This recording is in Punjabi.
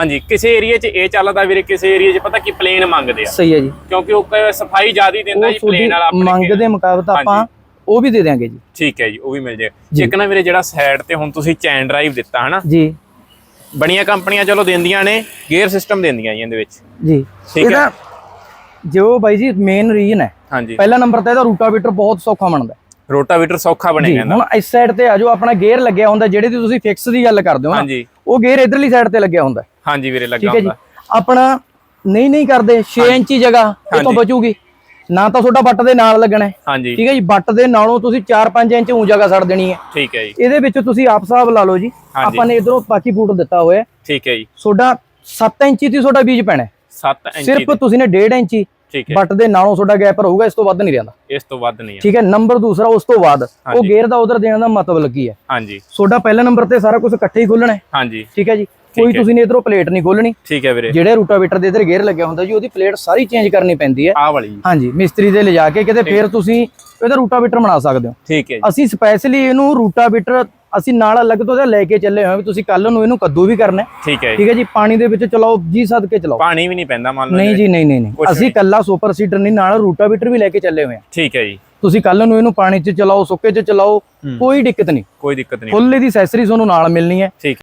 ਹਾਂਜੀ ਕਿਸੇ ਏਰੀਆ 'ਚ ਇਹ ਚੱਲਦਾ ਵੀਰੇ ਕਿਸੇ ਏਰੀਆ 'ਚ ਪਤਾ ਕੀ ਪਲੇਨ ਮੰਗਦੇ ਆ। ਸਹੀ ਹੈ ਜੀ। ਕਿਉਂਕਿ ਉਹ ਸਫ਼ਾਈ ਜ਼ਿਆਦੀ ਦਿੰਦਾ ਜੀ ਪਲੇਨ ਵਾਲਾ ਆਪਣੇ ਮੰਗ ਦੇ ਮੁਕਾਬਲੇ ਆਪਾਂ। ਉਹ ਵੀ ਦੇ ਦਿਆਂਗੇ ਜੀ। ਠੀਕ ਹੈ ਜੀ ਉਹ ਵੀ ਮਿਲ ਜਾਏ ਜੀ। ਇੱਕ ਨਾ ਵੀਰੇ ਜਿਹੜਾ ਸਾਈਡ ਤੇ ਹੁਣ ਤੁਸੀਂ ਚੈਨ ਡਰਾਈਵ ਦਿੱਤਾ ਹਨਾ? ਜੀ। ਬੜੀਆਂ ਕੰਪਨੀਆਂ ਚਲੋ ਦਿੰਦੀਆਂ ਨੇ ਗੇਅਰ ਸਿਸਟਮ ਦਿੰਦੀਆਂ ਜੀ ਇਹਦੇ ਵਿੱਚ। ਜੀ। ਠੀਕ ਹੈ। ਇਹਦਾ ਜੋ ਬਾਈ ਜੀ ਮੇਨ ਰੀਜਨ ਹੈ ਹਾਂਜੀ। ਪਹਿਲਾ ਨੰਬਰ ਤੇ ਇਹਦਾ ਰੂਟਾਵੀਟਰ ਬਹੁਤ ਸੌਖਾ ਬਣਦਾ। ਰੋਟਾਵੀਟਰ ਸੌਖਾ ਬਣੇਗਾ ਹੁਣ ਇਸ ਸਾਈਡ ਤੇ ਆ ਜੋ ਆਪਣਾ ਗੇਅਰ ਲੱਗਿਆ ਹੁੰਦਾ ਜਿਹੜੇ ਦੀ ਤੁਸੀਂ ਫਿਕਸ ਦੀ ਗੱਲ ਕਰਦੇ ਹੋ ਨਾ ਹਾਂਜੀ। ਉਹ ਗੇਅਰ ਇਧਰਲੀ ਸਾਈਡ ਤੇ ਲੱਗਿਆ ਹੁੰਦਾ। ਹਾਂਜੀ ਵੀਰੇ ਲੱਗਾ ਹੁੰਦਾ ਆਪਣਾ ਨਹੀਂ ਨਹੀਂ ਕਰਦੇ 6 ਇੰਚੀ ਜਗ੍ਹਾ ਇਹ ਤੋਂ। ਬਚੂਗੀ ਨਾ ਤਾਂ ਤੁਹਾਡਾ ਬੱਟ ਦੇ ਨਾਲ ਲੱਗਣਾ ਹੈ ਹਾਂਜੀ ਠੀਕ ਹੈ ਜੀ ਬੱਟ ਦੇ ਨਾਲੋਂ ਤੁਸੀਂ 4-5 ਇੰਚ ਉਂ ਜਗ੍ਹਾ ਛੱਡ ਦੇਣੀ ਹੈ ਠੀਕ ਹੈ ਜੀ ਇਹਦੇ ਵਿੱਚ ਤੁਸੀਂ ਆਪ ਹਿਸਾਬ ਲਾ ਲਓ ਜੀ। ਆਪਾਂ ਨੇ ਇਧਰੋਂ ਪਾਕੀ ਫੂਟ ਦਿੱਤਾ ਹੋਇਆ। ਠੀਕ ਹੈ ਜੀ ਤੁਹਾਡਾ 7 ਇੰਚੀ ਤੇ ਤੁਹਾਡਾ ਬੀਜ ਪੈਣਾ ਹੈ। 7 ਇੰਚੀ ਸਿਰਫ। ਤੁਸੀਂ ਨੇ 1.5 ਇੰਚੀ ਠੀਕ ਹੈ। ਬੱਟ ਦੇ ਨਾਲੋਂ ਤੁਹਾਡਾ ਗੈਪ ਰਹੂਗਾ ਇਸ ਤੋਂ ਵੱਧ ਨਹੀਂ ਰਹਿੰਦਾ। ਇਸ ਤੋਂ ਵੱਧ ਨਹੀਂ ਠੀਕ ਹੈ ਨੰਬਰ ਦੂਸਰਾ ਉਸ ਤੋਂ ਬਾਅਦ ਉਹ। ਗੇਅਰ ਦਾ ਉਧਰ ਦੇਣ ਦਾ ਮਤਲਬ ਕੀ ਹੈ। ਹਾਂਜੀ। ਤੁਹਾਡਾ ਪਹਿਲਾ ਨੰਬਰ ਤੇ ਸਾਰਾ ਕੁਝ ਇਕੱਠੇ ਹੀ ਖੋਲਣਾ ਹੈ। ਹਾਂਜੀ। ਠੀਕ ਹੈ ਜੀ। ਕੋਈ। ਤੁਸੀਂ ਨੇ ਇਧਰੋਂ ਪਲੇਟ ਨਹੀਂ ਖੋਲਣੀ। ਠੀਕ ਹੈ ਵੀਰੇ। ਜਿਹੜੇ ਰੂਟਾਵੀਟਰ ਦੇ ਇਧਰ ਗੇਅਰ ਲੱਗਿਆ ਹੁੰਦਾ ਜੀ ਉਹਦੀ ਪਲੇਟ ਸਾਰੀ ਚੇਂਜ ਕਰਨੀ ਪੈਂਦੀ ਹੈ। ਆਹ ਵਾਲੀ। ਹਾਂਜੀ ਮਿਸਤਰੀ ਦੇ ਲਿਜਾ ਕੇ ਕਿਤੇ ਫਿਰ ਤੁਸੀਂ ਇਹਦਾ ਰੂਟਾਵੀਟਰ ਬਣਾ ਸਕਦੇ ਹੋ। ਠੀਕ ਹੈ ਅਸੀਂ ਸਪੈਸ਼ਲੀ ਇਹਨੂੰ ਰੂਟਾਵੀਟਰ ਅਸੀਂ ਨਾਲ ਅਲੱਗ ਤੋਂ ਲੈ ਕੇ ਚੱਲੇ ਹੋਏ ਤੁਸੀਂ ਕੱਲ ਨੂੰ ਇਹਨੂੰ ਕੱਦੂ ਵੀ ਕਰਨਾ। ਠੀਕ ਹੈ ਠੀਕ ਹੈ ਜੀ ਪਾਣੀ ਦੇ ਵਿੱਚ ਚਲਾਓ ਜੀ ਸਦ ਕੇ ਚਲਾਓ। ਪਾਣੀ ਵੀ ਨਹੀਂ ਪੈਂਦਾ ਮੰਨ ਲਓ ਨਹੀਂ ਜੀ। ਨਹੀਂ ਨਹੀਂ ਅਸੀਂ ਕੱਲਾ ਸੁਪਰ ਸੀਡਰ ਨਹੀਂ ਨਾਲ ਰੂਟਾਵੀਟਰ ਵੀ ਲੈ ਕੇ ਚੱਲੇ ਹੋਏ ਹਾਂ। ਠੀਕ ਹੈ ਜੀ। ਤੁਸੀਂ ਕੱਲ ਨੂੰ ਇਹਨੂੰ ਪਾਣੀ 'ਚ ਚਲਾਓ ਸੁੱਕੇ 'ਚ ਚਲਾਓ ਕੋਈ ਦਿੱਕਤ ਨਹੀਂ। ਕੋਈ ਦਿੱਕਤ ਨਹੀਂ। ਫੁੱਲ ਇਹਦੀ ਐਕਸੈਸਰੀ ਤੁਹਾਨੂੰ ਨਾਲ ਮਿਲਣੀ ਹੈ। ਠੀਕ।